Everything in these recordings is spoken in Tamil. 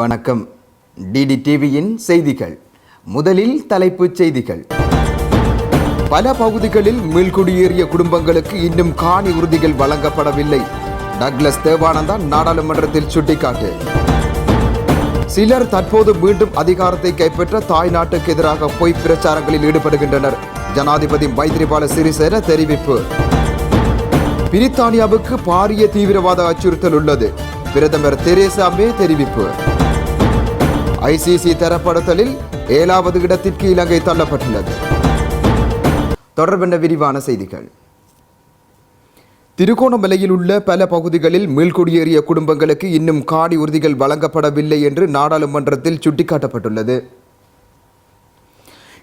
வணக்கம். டிடி டிவியின் செய்திகள். முதலில் தலைப்புச் செய்திகள். பல பகுதிகளில் மீள்குடியேறிய குடும்பங்களுக்கு இன்னும் காணி உறுதிகள் வழங்கப்படவில்லை. டக்ளஸ் தேவானந்தா நாடாளுமன்றத்தில் சுட்டிக்காட்டு. சிலர் தற்போது மீண்டும் அதிகாரத்தை கைப்பற்ற தாய் நாட்டுக்கு எதிராக பொய் பிரச்சாரங்களில் ஈடுபடுகின்றனர். ஜனாதிபதி மைத்ரிபால சிறிசேன தெரிவிப்பு. பிரித்தானியாவுக்கு பாரிய தீவிரவாத அச்சுறுத்தல் உள்ளது. பிரதமர் தெரேசா மே தெரிவிப்பு. ஐசிசி தரப்படுத்தலில் ஏழாவது இடத்திற்கு இலங்கை தள்ளப்பட்டுள்ளது. தொடர்பென்ற விரிவான செய்திகள். திருகோணமலையில் உள்ள பல பகுதிகளில் மீள்குடியேறிய குடும்பங்களுக்கு இன்னும் காடி உறுதிகள் வழங்கப்படவில்லை என்று நாடாளுமன்றத்தில் சுட்டிக்காட்டப்பட்டுள்ளது.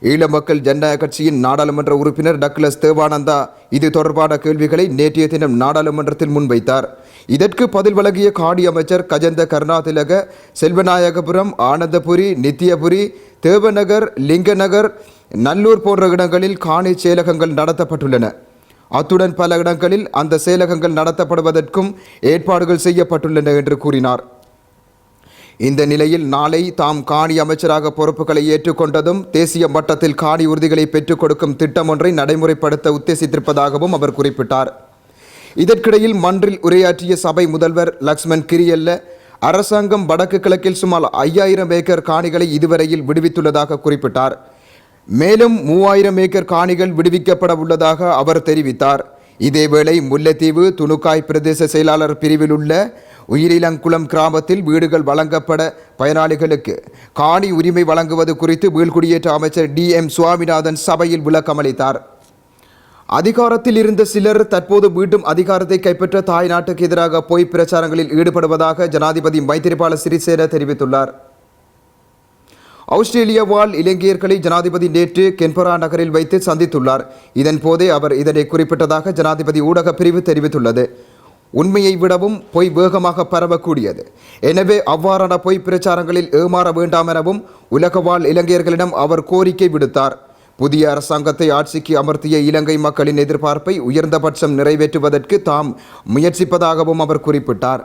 ஈழ மக்கள் ஜனநாயக கட்சியின் நாடாளுமன்ற உறுப்பினர் டக்ளஸ் தேவானந்தா இது தொடர்பான கேள்விகளை நேற்றைய தினம் நாடாளுமன்றத்தில் முன்வைத்தார். இதற்கு பதில் வழங்கிய காடி அமைச்சர் கஜந்த கருணாதிலக செல்வநாயகபுரம் ஆனந்தபுரி நித்தியபுரி தேவநகர் லிங்கநகர் நல்லூர் போன்ற இடங்களில் காணி செயலகங்கள் நடத்தப்பட்டுள்ளன. அத்துடன் பல இடங்களில் அந்த செயலகங்கள் நடத்தப்படுவதற்கும் ஏற்பாடுகள் செய்யப்பட்டுள்ளன என்று கூறினார். இந்த நிலையில் நாளை தாம் காணி அமைச்சராக பொறுப்புகளை ஏற்றுக்கொண்டதும் தேசிய மட்டத்தில் காணி உறுதிகளை பெற்றுக் கொடுக்கும் திட்டம் ஒன்றை நடைமுறைப்படுத்த உத்தேசித்திருப்பதாகவும் அவர் குறிப்பிட்டார். இதற்கிடையில் மன்றில் உரையாற்றிய சபை முதல்வர் லக்ஷ்மண் கிரியல்ல அரசாங்கம் வடக்கு கிழக்கில் சுமார் ஐயாயிரம் ஏக்கர் காணிகளை இதுவரையில் விடுவித்துள்ளதாக குறிப்பிட்டார். மேலும் மூவாயிரம் ஏக்கர் காணிகள் விடுவிக்கப்பட உள்ளதாக அவர் தெரிவித்தார். இதேவேளை முல்லைத்தீவு துணுக்காய் பிரதேச செயலாளர் பிரிவில் உள்ள உயிரிலங்குளம் கிராமத்தில் வீடுகள் வழங்கப்பட பயனாளிகளுக்கு காணி உரிமை வழங்குவது குறித்து வீழ்குடியேற்ற அமைச்சர் டி எம் சுவாமிநாதன் சபையில் விளக்கமளித்தார் அதிகாரத்தில் இருந்த சிலர் தற்போது மீண்டும் அதிகாரத்தை கைப்பற்ற தாய் நாட்டுக்கு எதிராக பொய் பிரச்சாரங்களில் ஈடுபடுவதாக ஜனாதிபதி மைத்திரிபால சிறிசேன தெரிவித்துள்ளார். ஆஸ்திரேலியா வாழ் இலங்கையர்களை ஜனாதிபதி நேற்று கென்பரா நகரில் வைத்து சந்தித்துள்ளார். இதன் போதே அவர் இதனை குறிப்பிட்டதாக ஜனாதிபதி ஊடகப் பிரிவு தெரிவித்துள்ளது. உண்மையை விடவும் பொய் வேகமாக பரவக்கூடியது. எனவே அவ்வாறான பொய் பிரச்சாரங்களில் ஏமாற வேண்டாம் எனவும் உலகவாழ் இலங்கையர்களிடம் அவர் கோரிக்கை விடுத்தார். புதிய அரசாங்கத்தை ஆட்சிக்கு அமர்த்திய இலங்கை மக்களின் எதிர்பார்ப்பை உயர்ந்தபட்சம் நிறைவேற்றுவதற்கு தாம் முயற்சிப்பதாகவும் அவர் குறிப்பிட்டார்.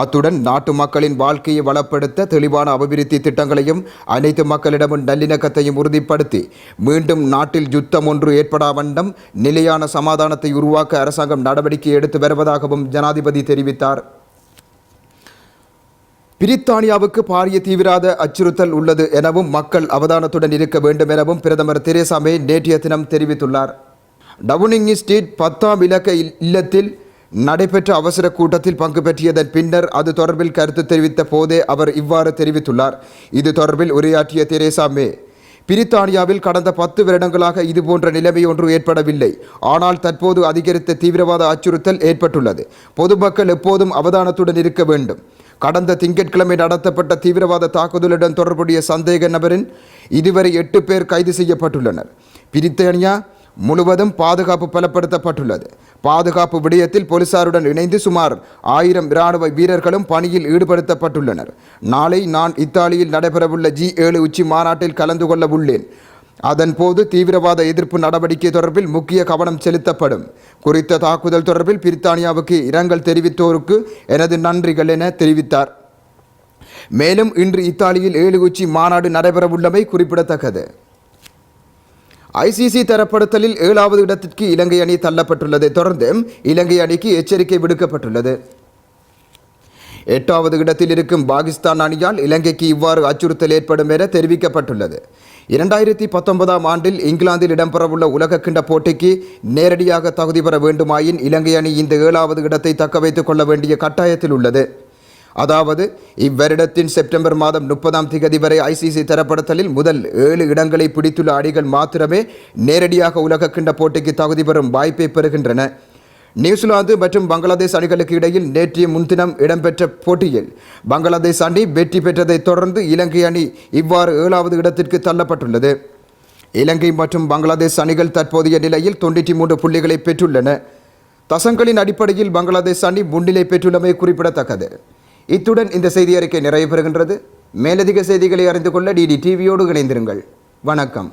அத்துடன் நாட்டு மக்களின் வாழ்க்கையை வளப்படுத்த தெளிவான அபிவிருத்தி திட்டங்களையும் அனைத்து மக்களிடமும் நல்லிணக்கத்தையும் உறுதிப்படுத்தி மீண்டும் நாட்டில் யுத்தம் ஒன்று ஏற்படா வண்ணம் நிலையான சமாதானத்தை உருவாக்க அரசாங்கம் நடவடிக்கை எடுத்து வருவதாகவும் ஜனாதிபதி தெரிவித்தார். பிரித்தானியாவுக்கு பாரிய தீவிராத அச்சுறுத்தல் உள்ளது எனவும் மக்கள் அவதானத்துடன் இருக்க வேண்டும் எனவும் பிரதமர் தெரேசா மே நேற்றைய தினம் தெரிவித்துள்ளார். டவுனிங் ஸ்ட்ரீட் பத்தாம் இலக்க இல்லத்தில் நடைபெற்ற அவசர கூட்டத்தில் பங்கு பெற்றியதன் பின்னர் அது தொடர்பில் கருத்து தெரிவித்த போதே அவர் இவ்வாறு தெரிவித்துள்ளார். இது தொடர்பில் உரையாற்றிய தெரேசா மே. பிரித்தானியாவில் கடந்த பத்து வருடங்களாக இதுபோன்ற நிலைமை ஒன்று ஏற்படவில்லை. ஆனால் தற்போது அதிகரித்த தீவிரவாத அச்சுறுத்தல் ஏற்பட்டுள்ளது. பொதுமக்கள் எப்போதும் அவதானத்துடன் இருக்க வேண்டும். கடந்த திங்கட்கிழமை நடத்தப்பட்ட தீவிரவாத தாக்குதலுடன் தொடர்புடைய சந்தேக நபரின் இதுவரை எட்டு பேர் கைது செய்யப்பட்டுள்ளனர். பிரித்தானியா முழுவதும் பாதுகாப்பு பலப்படுத்தப்பட்டுள்ளது. பாதுகாப்பு விடயத்தில் போலீசாருடன் இணைந்து சுமார் ஆயிரம் இராணுவ வீரர்களும் பணியில் ஈடுபடுத்தப்பட்டுள்ளனர். நாளை நான் இத்தாலியில் நடைபெறவுள்ள ஜி ஏழு உச்சி மாநாட்டில் கலந்து கொள்ள உள்ளேன். அதன்போது தீவிரவாத எதிர்ப்பு நடவடிக்கை தொடர்பில் முக்கிய கவனம் செலுத்தப்படும். குறித்த தாக்குதல் தொடர்பில் பிரித்தானியாவுக்கு இரங்கல் தெரிவித்தோருக்கு எனது நன்றிகள் என தெரிவித்தார். மேலும் இன்று இத்தாலியில் ஏழு உச்சி மாநாடு நடைபெறவுள்ளமை குறிப்பிடத்தக்கது. ஐசிசி தரப்படுத்தலில் ஏழாவது இடத்திற்கு இலங்கை அணி தள்ளப்பட்டுள்ளதை தொடர்ந்து இலங்கை அணிக்கு எச்சரிக்கை விடுக்கப்பட்டுள்ளது. எட்டாவது இடத்தில் இருக்கும் பாகிஸ்தான் அணியால் இலங்கைக்கு இவ்வாறு அச்சுறுத்தல் ஏற்படும் என தெரிவிக்கப்பட்டுள்ளது. இரண்டாயிரத்தி பத்தொன்பதாம் ஆண்டில் இங்கிலாந்தில் இடம்பெறவுள்ள உலகக்கிண்ட போட்டிக்கு நேரடியாக தகுதி பெற வேண்டுமாயின் இலங்கை அணி இந்த ஏழாவது இடத்தை தக்க வைத்துக் கொள்ள வேண்டிய கட்டாயத்தில் உள்ளது. அதாவது இவ்வருடத்தின் செப்டம்பர் மாதம் முப்பதாம் திகதி வரை ஐசிசி தரப்படுத்தலில் முதல் ஏழு இடங்களை பிடித்துள்ள அணிகள் மாத்திரமே நேரடியாக உலக கிண்ட போட்டிக்கு தகுதி பெறும் வாய்ப்பை பெறுகின்றன. நியூசிலாந்து மற்றும் பங்களாதேஷ் அணிகளுக்கு இடையில் நேற்றைய முன்தினம் இடம்பெற்ற போட்டியில் பங்களாதேஷ் அணி வெற்றி பெற்றதைத் தொடர்ந்து இலங்கை அணி இவ்வாறு ஏழாவது இடத்திற்கு தள்ளப்பட்டுள்ளது. இலங்கை மற்றும் பங்களாதேஷ் அணிகள் தற்போதைய நிலையில் தொண்ணூற்றி மூன்று புள்ளிகளை பெற்றுள்ளன. தசங்களின் அடிப்படையில் பங்களாதேஷ் அணி முன்னிலை பெற்றுள்ளமை குறிப்பிடத்தக்கது. இத்துடன் இந்த செய்தி அறிக்கை நிறைவு பெறுகின்றது மேலதிக செய்திகளை அறிந்து கொள்ள டிடி டிவியோடு இணைந்திருங்கள். வணக்கம்.